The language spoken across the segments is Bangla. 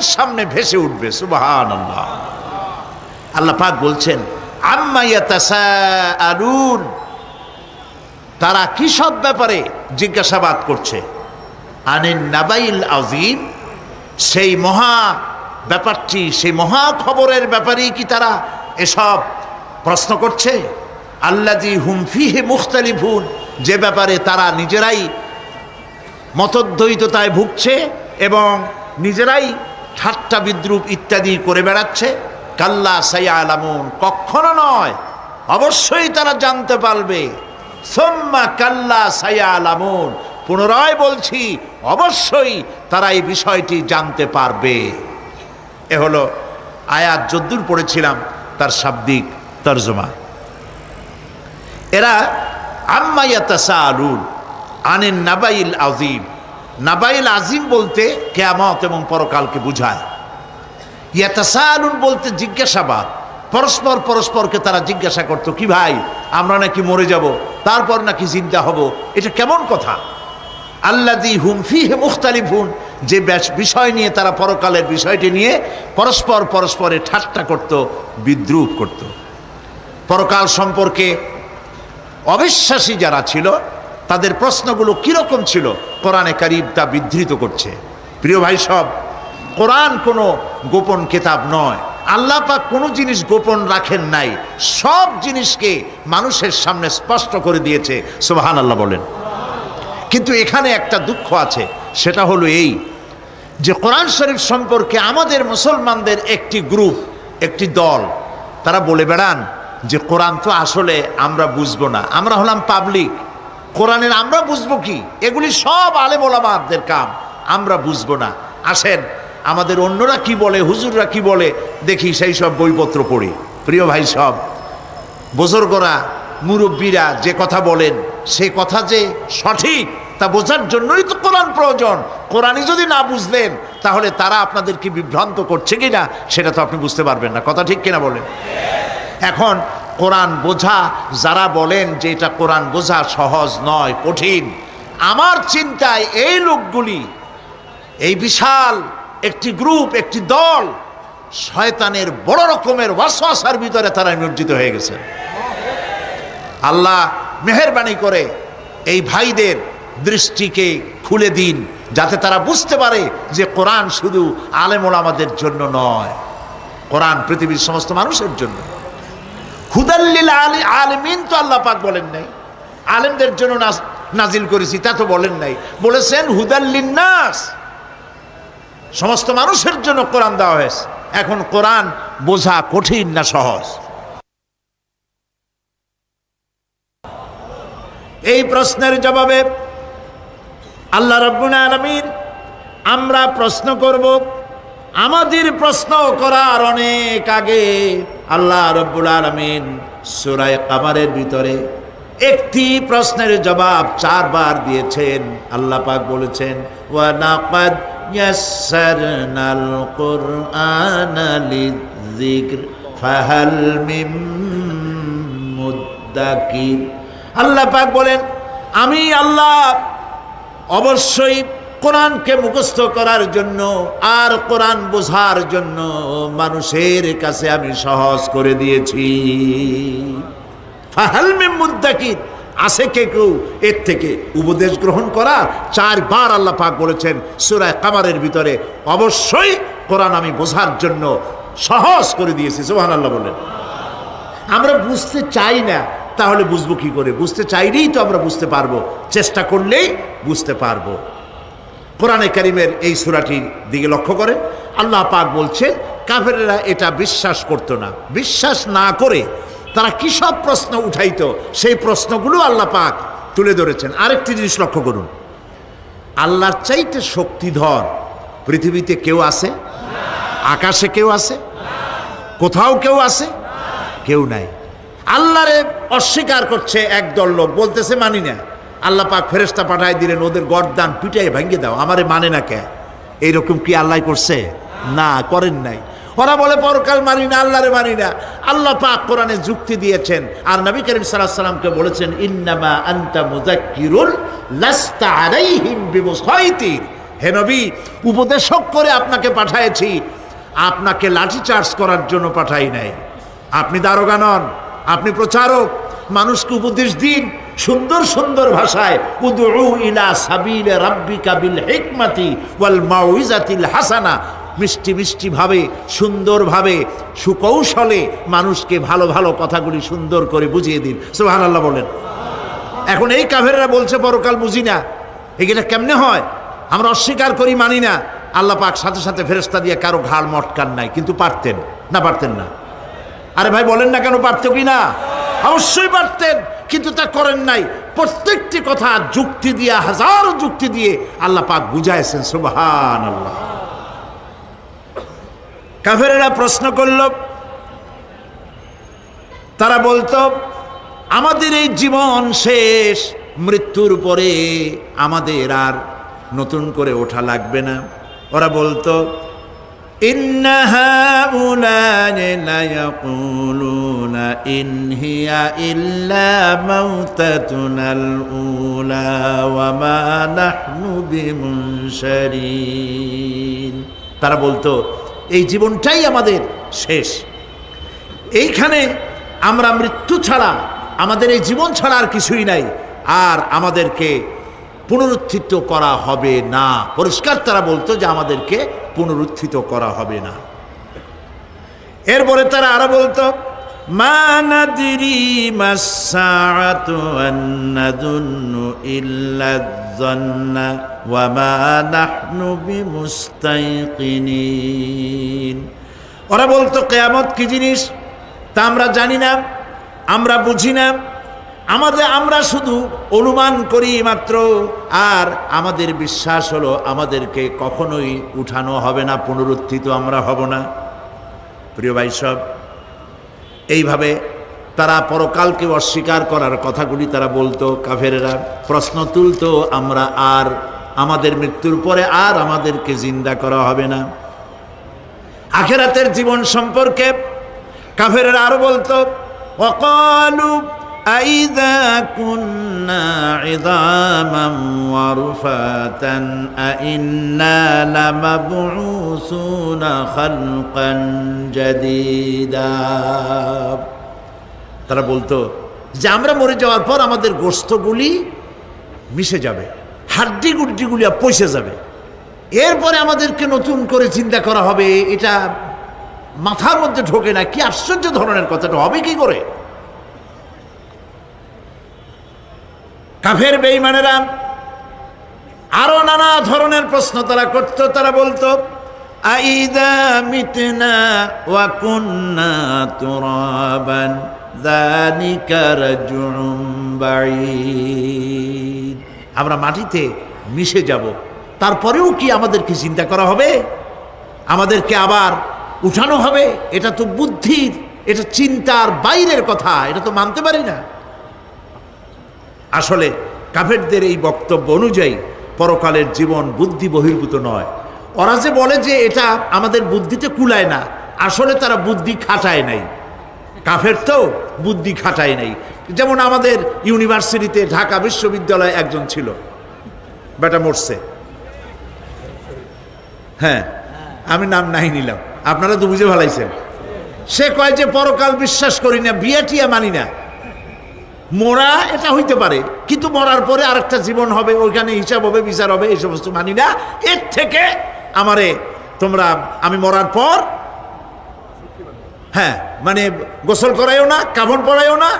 সামনে ভেসে উঠবে সুবাহান আল্লাহ পাক বলছেন আম্মাইয়াতাসাআলুন তারা কি সব ব্যাপারে জিজ্ঞাসাবাদ করছে? আনিন নাবাইল আজিম সেই মহা ব্যাপারটি, সেই মহা খবরের ব্যাপারেই কি তারা এসব প্রশ্ন করছে? আল্লাজি হুমফিহে মুখতালিফুন। যে ব্যাপারে তারা নিজেরাই মতদ্বৈততায় ভুগছে এবং নিজেরাই ঠাট্টা বিদ্রুপ ইত্যাদি করে বেড়াচ্ছে, কাল্লা সাইয়া আলামুন কখনো নয়, অবশ্যই তারা জানতে পারবে। সোম্মা কাল্লা সাইয়া আলামুন পুনরায় বলছি, অবশ্যই তারা এই বিষয়টি জানতে পারবে। এ হলো আয়াত যদ্দূর পড়েছিলাম, তার শাব্দিক তর্জমা। এরা আম্মাইয়াতাসা আলুন আনেন নাবাইল আজিম নাবাইল আজিম বলতে কেয়ামত এবং পরকালকে বুঝায়। ইয়াতাসা আলুন বলতে জিজ্ঞাসাবাদ। পরস্পর পরস্পরকে তারা জিজ্ঞাসা করতো, কি ভাই, আমরা নাকি মরে যাব, তারপর নাকি জিন্দা হব? এটা কেমন কথা? আল্লাদি হুমফি হে মুখতালিফুন। যে ব্যাস- বিষয় নিয়ে তারা পরকালের বিষয়টি নিয়ে পরস্পর পরস্পরে ঠাট্টা করত, বিদ্রুপ করত। পরকাল সম্পর্কে অবিশ্বাসী যারা ছিল তাদের প্রশ্নগুলো কীরকম ছিল? কোরআনে কারিব তা বিধৃত করছে। প্রিয় ভাই সব, কোরআন কোনো গোপন কেতাব নয়। আল্লাহ পাক কোনো জিনিস গোপন রাখেন নাই। সব জিনিসকে মানুষের সামনে স্পষ্ট করে দিয়েছে। সোহান আল্লাহ বলেন। কিন্তু এখানে একটা দুঃখ আছে, সেটা হলো এই যে কোরআন শরীফ সম্পর্কে আমাদের মুসলমানদের একটি গ্রুপ, একটি দল, তারা বলে বেড়ান যে কোরআন তো আসলে আমরা বুঝব না। আমরা হলাম পাবলিক। কোরআনের আমরা বুঝব কি? এগুলি সব আলেম ওলামাদের কাম। আমরা বুঝব না। আসেন, আমাদের অন্যরা কি বলে, হুজুররা কি বলে, দেখি সেই সব বইপত্র পড়ি। প্রিয় ভাই সব, বুজুর্গরা, মুরব্বীরা যে কথা বলেন, সে কথা যে সঠিক, তা বোঝার জন্যই তো কোরআন প্রয়োজন। কোরআনই যদি না বুঝলেন, তাহলে তারা আপনাদেরকে বিভ্রান্ত করছে কি না সেটা তো আপনি বুঝতে পারবেন না। কথা ঠিক কিনা বলেন? এখন কোরআন বোঝা, যারা বলেন যে এটা কোরআন বোঝা সহজ নয়, কঠিন। আমার চিন্তায় এই লোকগুলি, এই বিশাল একটি গ্রুপ, একটি দল, শয়তানের বড় রকমের ওয়াসওয়াসার ভিতরে তারা নিমজ্জিত হয়ে গেছে। আল্লাহ মেহরবানি করে এই ভাইদের দৃষ্টিকে খুলে দিন, যাতে তারা বুঝতে পারে যে কোরআন শুধু আলেমোল আমাদের জন্য নয়, কোরআন পৃথিবীর সমস্ত মানুষের জন্য। হুদাল্লিল আলী, আলমিন তো আল্লাহ পাক বলেন নাই। আলেমদের জন্য নাজ- নাজিল করেছি, তা তো বলেন নাই। বলেছেন হুদাল্লিন নাস। সমস্ত মানুষের জন্য কোরআন দেওয়া হয়েছে। এখন কোরআন বোঝা কঠিন না সহজ। এই প্রশ্নের জবাবে আল্লাহ রব্বুল আলমিন, আমরা প্রশ্ন করব, আমাদের প্রশ্ন করার অনেক আগে আল্লাহ রব্বুল আলমিন সুরায় কামারের ভিতরে একটি প্রশ্নের জবাব চারবার দিয়েছেন। আল্লাহ পাক বলেছেন আল্লাহ পাক বলেন, আমি আল্লাহ অবশ্যই কোরআনকে মুখস্থ করার জন্য আর কোরআন বোঝার জন্য মানুষের কাছে আমি সহজ করে দিয়েছি। ফাহালমে আছে কে কেউ এর থেকে উপদেশ গ্রহণ করার চারবার আল্লাহ পাক বলেছেন, সুরায় কামারের ভিতরে অবশ্যই কোরআন আমি বোঝার জন্য সহজ করে দিয়েছি। সোহান আল্লাহ বলেন আমরা বুঝতে চাই না, তাহলে বুঝব কি করে? বুঝতে চাইলেই তো আমরা বুঝতে পারব। চেষ্টা করলেই বুঝতে পারব। কোরআনে কারিমের এই সুরাটির দিকে লক্ষ্য করেন আল্লাহ পাক বলছে, কাফেরেরা এটা বিশ্বাস করতো না। বিশ্বাস না করে তারা কি সব প্রশ্ন উঠাইত, সেই প্রশ্নগুলো আল্লাহ পাক তুলে ধরেছেন। আরেকটি জিনিস লক্ষ্য করুন, আল্লাহর চাইতে শক্তিধর পৃথিবীতে কেউ আছে? আকাশে কেউ আছে? কোথাও কেউ আছে? কেউ নাই। আল্লাহরে অস্বীকার করছে একদল লোক, বলতেছে মানি না। আল্লাহ পাক ফেরেস্তা পাঠায় দিলেন, ওদের গরদান পিটাই ভেঙে দাও, আমারে মানে না কে? এইরকম কি আল্লাহ করছে? না, করেন নাই। ওরা বলে, পরকাল মানি না, আল্লাহরে মানি না। আল্লাহ পাক কোরআনে যুক্তি দিয়েছেন, আর নবী করিম আলাইহি সাল্লামকে বলেছেন, ইন্নামা আনতা মুযাক্কিরুল লাস্তা আলাইহিম বিমুসাইতির। হে নবী, উপদেশক করে আপনাকে পাঠাইছি আপনাকে লাঠি চার্জ করার জন্য পাঠাই নাই। আপনি দারোগা নন, আপনি প্রচারক, মানুষকে উপদেশ দিন সুন্দর সুন্দর ভাষায় উদউ ইলা সাবিল রাব্বিকা বিল হিকমাতি ওয়াল মাউইজাতিল হাসানা। মিষ্টি মিষ্টি ভাবে সুন্দরভাবে সুকৌশলে মানুষকে ভালো ভালো কথাগুলি সুন্দর করে বুঝিয়ে দিন। সুবহানাল্লাহ বলেন। এখন এই কাফেররা বলছে, পরকাল বুঝি না। এগুলো কেমনে হয়? আমরা অস্বীকার করি, মানি না। আল্লাহ পাক সাথে সাথে ফেরেস্তা দিয়ে কারও ঘাড় মটকান নাই। কিন্তু পারতেন। না পারতেন না। আরে ভাই, বলেন না কেন পারতো কি না? অবশ্যই পারতেন, কিন্তু তা করেন নাই। প্রত্যেকটি কথা যুক্তি দিয়ে, হাজার যুক্তি দিয়ে আল্লাহ পাক বুঝাইছেন সুবহান আল্লাহ কাফেরেরা প্রশ্ন করল, তারা বলতো, আমাদের এই জীবন শেষ, মৃত্যুর পরে আমাদের আর নতুন করে ওঠা লাগবে না। ওরা বলতো إن هؤلاء ليقولون إن هي إلا موتتنا الأولى وما نحن بمنشرين তারা বলতো এই জীবনটাই আমাদের শেষ এইখানে আমরা মৃত্যু ছাড়া আমাদের এই জীবন ছাড়া আর কিছুই নাই আর আমাদেরকে পুনরুত্থিত করা হবে না। পরিষ্কার তারা বলতো যে আমাদেরকে পুনরুত্থিত করা হবে না। এরপরে তারা আরও বলতো, মা নাদিরি মাসসাআতু আন নাদুন্নু ইল্লা যান্না ওয়া মা নাহনু বিমুস্তাইকিনিন। ওরা বলতো, কেয়ামত কি জিনিস? তা আমরা জানি না, আমরা বুঝি না। আমাদের, আমরা শুধু অনুমান করি মাত্র, আর আমাদের বিশ্বাস হলো আমাদেরকে কখনোই উঠানো হবে না, পুনরুত্থিত আমরা হব না। প্রিয় ভাই সব, এইভাবে তারা পরকালকে অস্বীকার করার কথাগুলি তারা বলতো কাফেরেরা। প্রশ্ন তুলতো, আমরা আর আমাদের মৃত্যুর পরে আর আমাদেরকে জিন্দা করা হবে না। আখেরাতের জীবন সম্পর্কে কাফেরেরা আরও বলতো অকালু أَإِذَا كُنَّا عِظَامًا وَرُفَاتًا أَإِنَّا لَمَبْعُوثُونَ خَلْقًا جَدِيدًا তারা বলতো যে আমরা মরে যাওয়ার পর আমাদের গোস্তগুলি মিশে যাবে হাড্ডি গুড্ডিগুলি পয়সে যাবে এরপরে আমাদেরকে নতুন করে চিন্তা করা হবে এটা মাথার মধ্যে ঢোকে না কি আশ্চর্য ধরনের কথাটা হবে কি করে কাফের বেইমানেরা আরও নানা ধরনের প্রশ্ন তারা করত, তারা বলতো আমরা মাটিতে মিশে যাব, তারপরেও কি আমাদেরকে চিন্তা করা হবে? আমাদেরকে আবার উঠানো হবে? এটা তো বুদ্ধির, এটা চিন্তার বাইরের কথা, এটা তো মানতে পারি না। আসলে কাফেরদের এই বক্তব্য অনুযায়ী পরকালের জীবন বুদ্ধি বহির্ভূত নয়। ওরা যে বলে যে এটা আমাদের বুদ্ধিতে কুলায় না, আসলে তারা বুদ্ধি খাটায় নাই। কাফের তো বুদ্ধি খাটায় নাই। যেমন আমাদের ইউনিভার্সিটিতে ঢাকা বিশ্ববিদ্যালয়ে একজন ছিল বেটা মরছে। হ্যাঁ আমি নাম নাই নিলাম। আপনারা তো বুঝে ভালাইছেন সে কয় যে পরকাল বিশ্বাস করি না বিয়ে টিয়া মানি না। মরা এটা হইতে পারে, কিন্তু মরার পরে আরেকটা জীবন হবে, ওইখানে হিসাব হবে, বিচার হবে, এই সমস্ত মানি না। এর থেকে আমারে তোমরা, আমি মরার পর হ্যাঁ মানে গোসল করাইও না কাফন পড়াইও না,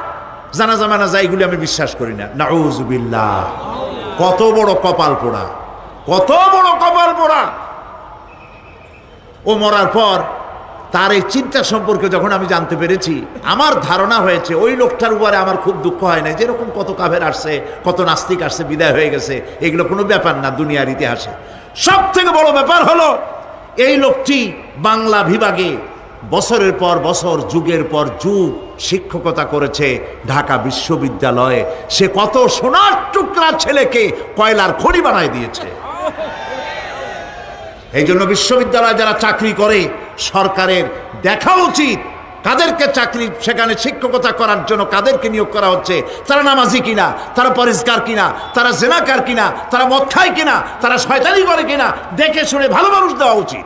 জানা জামানা যায় এগুলি আমি বিশ্বাস করি না। নাউজুবিল্লাহ, কত বড় কপাল পোড়া, কত বড় কপাল পোড়া। ও মরার পর তার এই চিন্তা সম্পর্কে যখন আমি জানতে পেরেছি, আমার ধারণা হয়েছে ওই লোকটার উপরে আমার খুব দুঃখ হয় না যেরকম কত কাভের আসছে, কত নাস্তিক আসছে, বিদায় হয়ে গেছে, এগুলো কোনো ব্যাপার না দুনিয়ার ইতিহাসে। সব থেকে বড় ব্যাপার হলো, এই লোকটি বাংলা বিভাগে বছরের পর বছর, যুগের পর যুগ শিক্ষকতা করেছে ঢাকা বিশ্ববিদ্যালয়ে। সে কত সোনার টুকরা ছেলেকে কয়লার খড়ি বানায় দিয়েছে। এই জন্য বিশ্ববিদ্যালয়ে যারা চাকরি করে সরকারের দেখা উচিত। কাদেরকে চাকরি সেখানে শিক্ষকতা করার জন্য কাদেরকে নিয়োগ করা হচ্ছে? তারা নামাজি কিনা? তারা পরিষ্কার কিনা? তারা জেনাকার কিনা? তারা মদ খায় কিনা? তারা শয়তানি করে কিনা? দেখে শুনে ভালো মানুষ দেওয়া উচিত।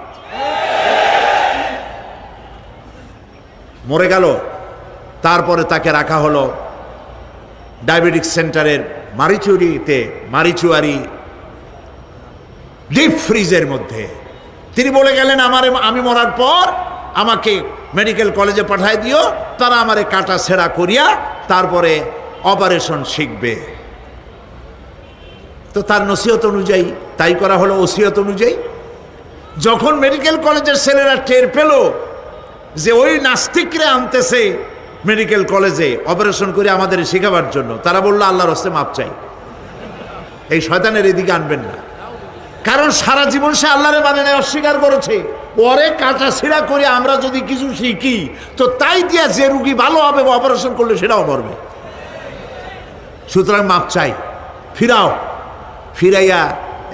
মরে গেল। তারপরে তাকে রাখা হলো ডায়াবেটিক সেন্টারের মারিচুরিতে, মারিচুয়ারি ডিপ ফ্রিজের মধ্যে। তিনি বলে গেলেন, আমার, আমি মরার পর আমাকে মেডিকেল কলেজে পাঠাই দিও, তারা আমারে কাটা ছেঁড়া করিয়া তারপরে অপারেশন শিখবে। তো তার নসিহত অনুযায়ী, তাই করা হলো ওসিয়ত অনুযায়ী। যখন মেডিকেল কলেজের ছেলেরা টের পেল যে ওই নাস্তিকরা আনতেছে মেডিকেল কলেজে অপারেশন করে আমাদের শেখাবার জন্য, তারা বলল, আল্লাহর হস্তে মাপ চাই। এই শয়তানের এদিকে আনবেন না। কারণ সারা জীবন সে আল্লাহরে মানে নেয় অস্বীকার করেছে। পরে কাটা ছিঁড়া করে আমরা যদি কিছু শিখি, তো তাই দিয়া যে রুগী ভালো হবে অপারেশন করলে সেটাও মরবে। সুতরাং মাপ চাই। ফিরাও। ফিরাইয়া,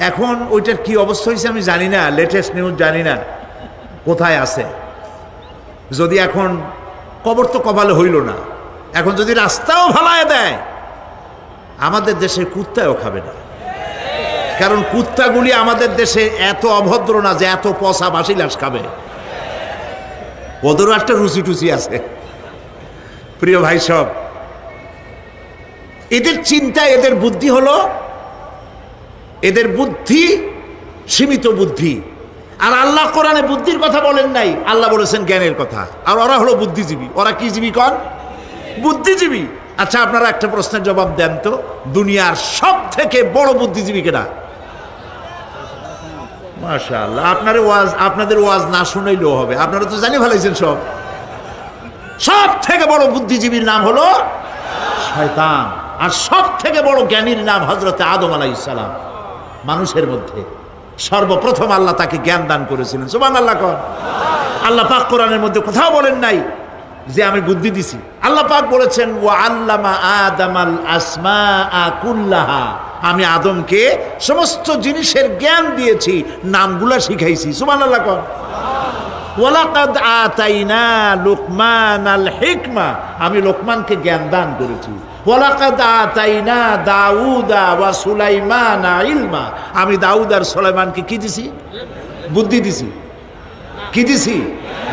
এখন ওইটার কি অবস্থা হয়েছে আমি জানি না লেটেস্ট নিউজ জানি না, কোথায় আছে। যদি এখন কবর তো কপালে হইল না, এখন যদি রাস্তাও ভালায় দেয়, আমাদের দেশে কুত্তায়ও খাবে না। কারণ কুত্তাগুলি আমাদের দেশে এত অভদ্র না যে এত পচা বাসি লাশ খাবে। ওদেরও একটা রুচি টুচি আছে। প্রিয় ভাই সব, এদের চিন্তা এদের বুদ্ধি হলো, এদের বুদ্ধি সীমিত বুদ্ধি। আর আল্লাহ কোরআনে বুদ্ধির কথা বলেন নাই, আল্লাহ বলেছেন জ্ঞানের কথা। আর ওরা হলো বুদ্ধিজীবী। ওরা কি জীবী কন? বুদ্ধিজীবী। আচ্ছা আপনারা একটা প্রশ্নের জবাব দেন তো। দুনিয়ার সব থেকে বড় বুদ্ধিজীবী কেনা মাশাআল্লাহ, আপনার ওয়াজ, আপনাদের ওয়াজ না শুনাইলেও হবে। আপনারা তো জানি ভালাইছেন সব। সব থেকে বড় বুদ্ধিজীবীর নাম হলো শয়তান, আর সব থেকে বড় জ্ঞানীর নাম হজরতে আদম আলাইসালাম মানুষের মধ্যে সর্বপ্রথম আল্লাহ তাকে জ্ঞান দান করেছিলেন। সুবান আল্লাহ কর আল্লাহ পাক কোরআনের মধ্যে কোথাও বলেন নাই যে আমি বুদ্ধি দিছি। আল্লাহ পাক বলেছেন ও আল্লামা আদামাল আসমা আকুল্লাহা আমি আদমকে সমস্ত জিনিসের জ্ঞান দিয়েছি, নামগুলা শিখাইছি। সুবান আল্লাহ কর আমি লোকমানকে জ্ঞান দান করেছি। দাউদা ইলমা। আমি দাউদ আর সুলাইমানকে কি দিছি? বুদ্ধি দিছি। কি দিছি?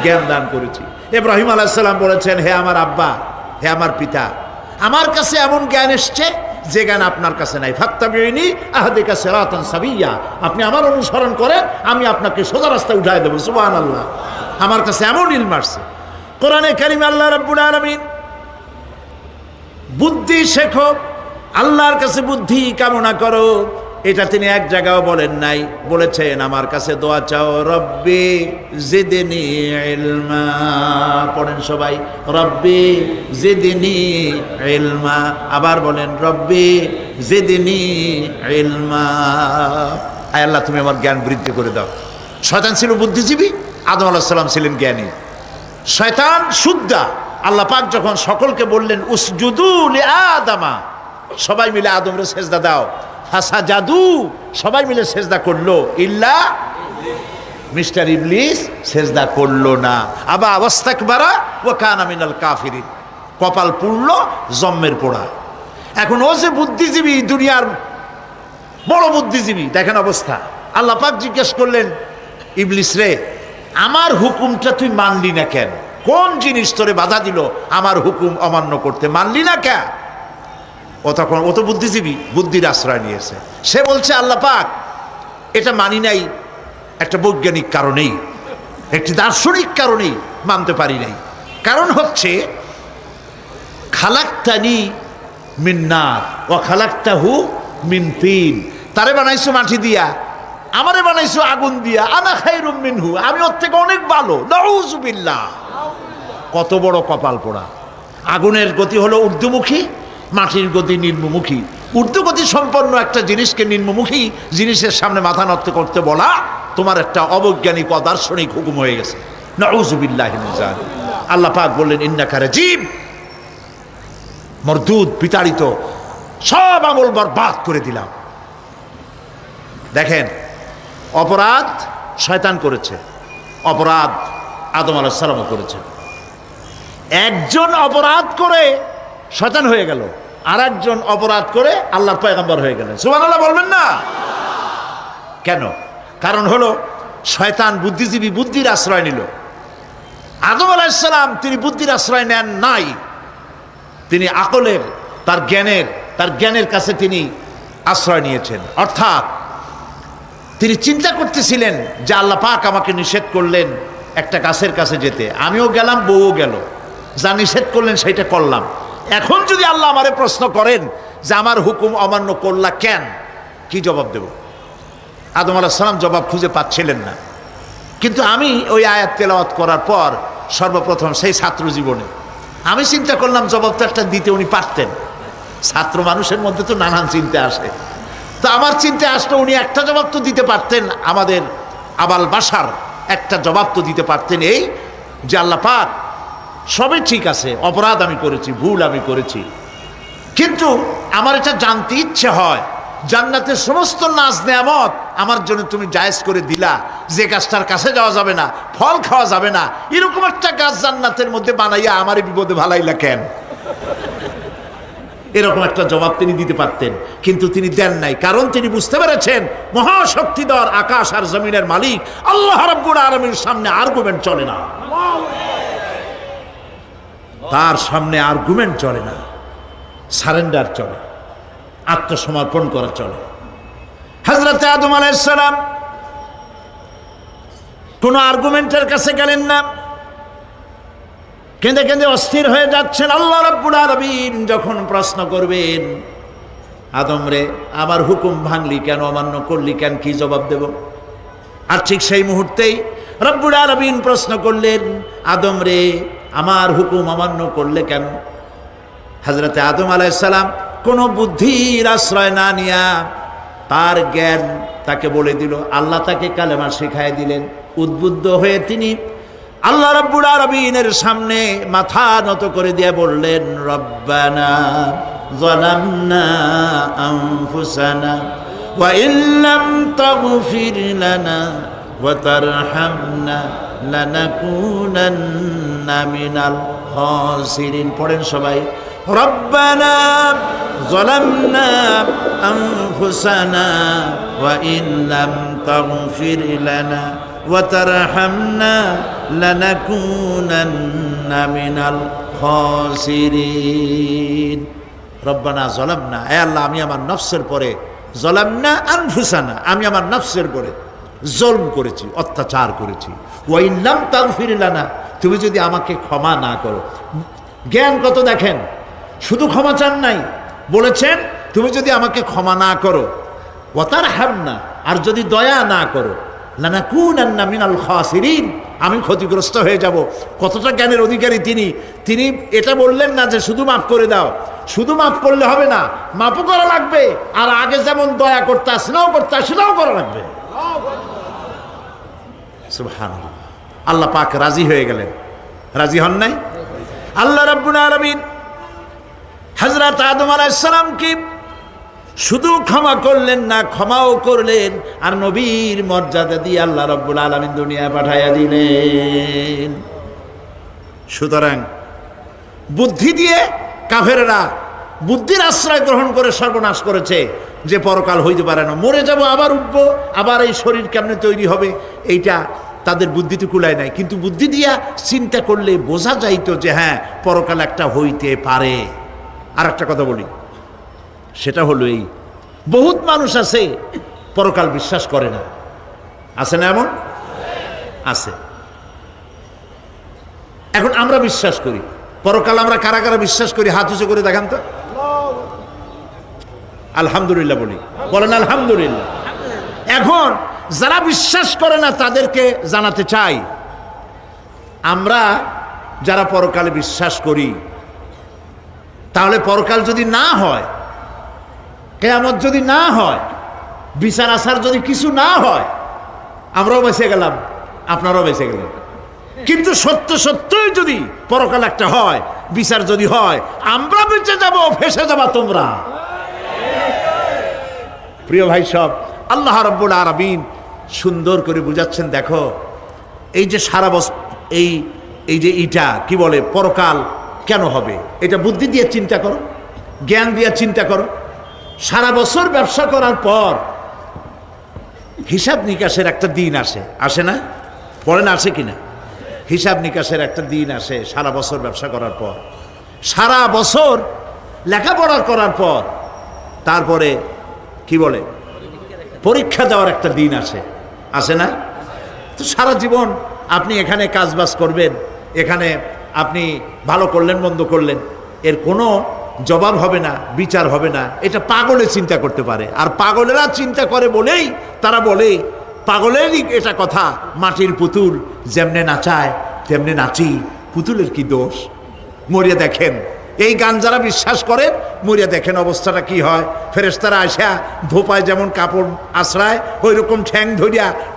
জ্ঞান দান করেছি। ইব্রাহিম আলাইসাল্লাম বলেছেন, হে আমার আব্বা, হে আমার পিতা, আমার কাছে এমন জ্ঞান এসছে যে জ্ঞান আপনার কাছে নাই। ফাত্তাবিনী আহাদিকা সেরাতান সাবিয়া। আপনি আমার অনুসরণ করেন, আমি আপনাকে সোজা রাস্তায় উঠাই দেবো। সুবাহ আল্লাহ আমার কাছে এমন ইল মারছে কোরআনে কারিম আল্লাহ রব্বুল আলমিন বুদ্ধি শেখো, আল্লাহর কাছে বুদ্ধি কামনা করো। এটা তিনি এক জায়গাও বলেন নাই, বলেছেন, আমার কাছে দোয়া চাও, রব্বি জিদিনি ইলমা। পড়েন সবাই, রব্বি জিদিনি ইলমা। আবার বলেন, রব্বি জিদিনি ইলমা। আয় আল্লাহ, তুমি আমার জ্ঞান বৃদ্ধি করে দাও। শয়তান ছিল বুদ্ধিজীবী, আদম আলাহ সাল্লাম ছিলেন জ্ঞানী। শয়তান শুদ্ধা। আল্লাহ পাক যখন সকলকে বললেন উসজুদুল আদামা। সবাই মিলে আদমরে সেজদা দাও। হাসা জাদু সবাই মিলে সেজদা করল। ইল্লা মিস্টার ইবলিস সেজদা করল না। আবা অবস্থাক বারা ও কান আমিনাল কাফিরিন। কপাল পুড়লো জম্মের পোড়া। এখন ও যে বুদ্ধিজীবী দুনিয়ার বড় বুদ্ধিজীবী, দেখেন অবস্থা। আল্লাহ পাক জিজ্ঞেস করলেন, ইবলিস রে, আমার হুকুমটা তুই মানলি না কেন? কোন জিনিস তোরে বাধা দিল? আমার হুকুম অমান্য করতে মানলি না কেন? ও তখন ও তো বুদ্ধিজীবী, বুদ্ধির আশ্রয় নিয়েছে। সে বলছে, আল্লাহ পাক, এটা মানি নাই, একটা বৈজ্ঞানিক কারণেই, একটি দার্শনিক কারণেই মানতে পারি নাই। কারণ হচ্ছে, খালাক্তানি মিন্নার, ও খালাক্তাহু মিন তিন। তারে বানাইছো মাটি দিয়া, আমারে বানাইছো আগুন দিয়া, আনা খাইরুম মিনহু, আমি ওর থেকে অনেক ভালো নাউজুবিল্লাহ কত বড় কপাল পোড়া। আগুনের গতি হলো ঊর্ধ্বমুখী মাটির গতি নিম্নমুখী। ঊর্ধ্বগতি সম্পন্ন একটা জিনিসকে নিম্নমুখী, জিনিসের সামনে মাথা নত করতে বলা, তোমার একটা অবৈজ্ঞানিক অদার্শনিক হুকুম হয়ে গেছে। নাউজুবিল্লাহ আল্লাহ পাক বললেন ইন্নাকারে জীব মরদুদ বিতাড়িত, সব আমল বরবাদ করে দিলাম। দেখেন, অপরাধ শয়তান করেছে, অপরাধ আদম আলাহ সালামও করেছে। একজন অপরাধ করে শয়তান হয়ে গেল। আর একজন অপরাধ করে আল্লাহর পয়গম্বর হয়ে গেলেন। সুবান আল্লাহ বলবেন না? কেন? কারণ হলো, শয়তান বুদ্ধিজীবী বুদ্ধির আশ্রয় নিল। আদম আলাইসালাম তিনি বুদ্ধির আশ্রয় নেন নাই। তিনি আকলের, তার জ্ঞানের তার জ্ঞানের কাছে তিনি আশ্রয় নিয়েছেন। অর্থাৎ তিনি চিন্তা করতেছিলেন যে আল্লাহ পাক আমাকে নিষেধ করলেন একটা গাছের কাছে যেতে। আমিও গেলাম, বউও গেল। যা নিষেধ করলেন, সেইটা করলাম। এখন যদি আল্লাহ আমারে প্রশ্ন করেন যে আমার হুকুম অমান্য করলা কেন, কি জবাব দেব? আদম আলাহ সালাম জবাব খুঁজে পাচ্ছিলেন না। কিন্তু আমি ওই আয়াত তেলাওয়াত করার পর সর্বপ্রথম সেই ছাত্র জীবনে আমি চিন্তা করলাম জবাব তো একটা দিতে উনি পারতেন। ছাত্র মানুষের মধ্যে তো নানান চিন্তা আসে। তো আমার চিন্তা আসলো উনি একটা জবাব তো দিতে পারতেন, আমাদের আবাল বাসার একটা জবাব তো দিতে পারতেন এই যে আল্লাহ পাক সবই ঠিক আছে, অপরাধ আমি করেছি, ভুল আমি করেছি। কিন্তু আমার এটা জানতে ইচ্ছে হয়, জান্নাতের সমস্ত নাচ নেয়ামত আমার জন্য তুমি জায়েজ করে দিলা, যে গাছটার কাছে যাওয়া যাবে না, ফল খাওয়া যাবে না, এরকম একটা গাছ জান্নাতের মধ্যে বানাইয়া আমারই বিপদে ভালাইলা কেন? এরকম একটা জবাব তিনি দিতে পারতেন, কিন্তু তিনি দেন নাই, কারণ তিনি বুঝতে পেরেছেন, মহাশক্তিধর আকাশ আর জমিনের মালিক, আল্লাহ রাব্বুল আলমীর সামনে আর্গুমেন্ট চলে না। তার সামনে আর্গুমেন্ট চলে না সারেন্ডার চলে, আত্মসমর্পণ করা চলে। হজরত আদম আলাইসালাম কোনো আর্গুমেন্টের কাছে গেলেন না। কেঁদে কেঁদে অস্থির হয়ে যাচ্ছেন আল্লাহ রাব্বুল যখন প্রশ্ন করবেন, আদম রে, আমার হুকুম ভাঙলি কেন, অমান্য করলি কেন, কি জবাব দেব? আর ঠিক সেই মুহূর্তেই রব্বুল আলামিন প্রশ্ন করলেন, আদম রে আমার হুকুম অমান্য করলে কেন? হজরতে আদম আলাইসালাম কোনো বুদ্ধির আশ্রয় না নিয়া তার জ্ঞান তাকে বলে দিল। আল্লাহ তাকে কালেমা শেখায় দিলেন। উদ্বুদ্ধ হয়ে তিনি আল্লাহ রব্বুল আরবিনের সামনে মাথা নত করে দিয়ে বললেন, রব্বানা জলামনা আনফুসানা ওয়া ইল্লাম তাগফির লানা ওয়া তারহামনা লানাকুনান্না لنكونن من الخاسرين পড়েন সবাই ربنا ظلمنا أنفسنا وإن لم تغفر لنا وترحمنا لنكونن من الخاسرين রব্বানা জলামনা এ আল্লাহ আমি আমার নফসের পরে জলামনা আনফুসানা আমি আমার নফসের পরে জলম করেছি অত্যাচার করেছি ওয়াইল্লাম তাগফিরিলানা তুমি যদি আমাকে ক্ষমা না করো। জ্ঞান কত দেখেন? শুধু ক্ষমা চান নাই। বলেছেন, তুমি যদি আমাকে ক্ষমা না করো ওতার হাম না আর যদি দয়া না করো লানা কুন আন্না মিনাল খাসিরিন, আমি ক্ষতিগ্রস্ত হয়ে যাব। কতটা জ্ঞানের অধিকারী তিনি। তিনি এটা বললেন না যে শুধু মাফ করে দাও। শুধু মাফ করলে হবে না, মাফও করা লাগবে, আর আগে যেমন দয়া করতে আসলেও করতে আসলেও করা লাগবে। সুবহানাল্লাহ। আল্লাহ পাক রাজি হয়ে গেলেন। রাজি হন নাই? আল্লাহ রাব্বুল আলামিন হযরত আদম আলাইহিস সালামকে শুধু ক্ষমা করলেন না, ক্ষমাও করলেন আর নবীর মর্যাদা দিয়ে আল্লাহ রব্বুল আলমিন দুনিয়ায় পাঠাইয়া দিলেন। সুতরাং বুদ্ধি দিয়ে কাফেরেরা বুদ্ধির আশ্রয় গ্রহণ করে সর্বনাশ করেছে, যে পরকাল হইতে পারে না। মরে যাব, আবার উঠব, আবার এই শরীর কেমনে তৈরি হবে, এইটা তাদের বুদ্ধিতে কুলায় নাই। কিন্তু বুদ্ধি দিয়া চিন্তা করলে বোঝা যাইতো যে হ্যাঁ পরকাল একটা হইতে পারে। আর একটা কথা বলি। সেটা হলো এই, বহুত মানুষ আছে, পরকাল বিশ্বাস করে না। আছে না এমন? আছে। এখন আমরা বিশ্বাস করি। পরকাল আমরা কারা কারা বিশ্বাস করি? হাত উঁচু করে দেখান তো। আলহামদুলিল্লাহ বলি। বলেন আলহামদুলিল্লাহ। এখন যারা বিশ্বাস করে না, তাদেরকে জানাতে চাই। আমরা যারা পরকালে বিশ্বাস করি, তাহলে পরকাল যদি না হয়, কেয়ামত যদি না হয়, বিচার আসার যদি কিছু না হয়, আমরাও বেঁচে গেলাম, আপনারাও বেঁচে গেলেন। কিন্তু সত্য সত্যই যদি পরকাল একটা হয়, বিচার যদি হয়, আমরা বেঁচে যাব, ফেসে যাবা তোমরা। প্রিয় ভাই সব, আল্লাহ রব্বুল আরবিন সুন্দর করে বুঝাচ্ছেন, দেখো, এই যে সারা বছর এই এই যে ইটা, কি বলে, পরকাল কেন হবে? এটা বুদ্ধি দিয়ে চিন্তা করো, জ্ঞান দিয়ে চিন্তা করো। সারা বছর ব্যবসা করার পর হিসাব নিকাশের একটা দিন আসে। আসে না? পড়েন, আসে কিনা? হিসাব নিকাশের একটা দিন আসে সারা বছর ব্যবসা করার পর। সারা বছর লেখাপড়া করার পর, তারপরে কি বলে? পরীক্ষা দেওয়ার একটা দিন আসে। আসে না? তো সারা জীবন আপনি এখানে কাজবাজ করবেন, এখানে আপনি ভালো করলেন, মন্দ করলেন, এর কোনো জবাব হবে না, বিচার হবে না। এটা পাগলে চিন্তা করতে পারে। আর পাগলেরা চিন্তা করে বলেই, তারা বলে, পাগলেরই এটা কথা, মাটির পুতুল যেমনে নাচায়, তেমনে নাচি, পুতুলের কি দোষ? মরিয়া দেখেন এই গান যারা বিশ্বাস করে, মরিয়া দেখেন অবস্থাটা কি হয়। ফেরেস্তারা আসা ধোপায় যেমন কাপড় আশ্রায় ওই রকম ঠ্যাং ধরিয়া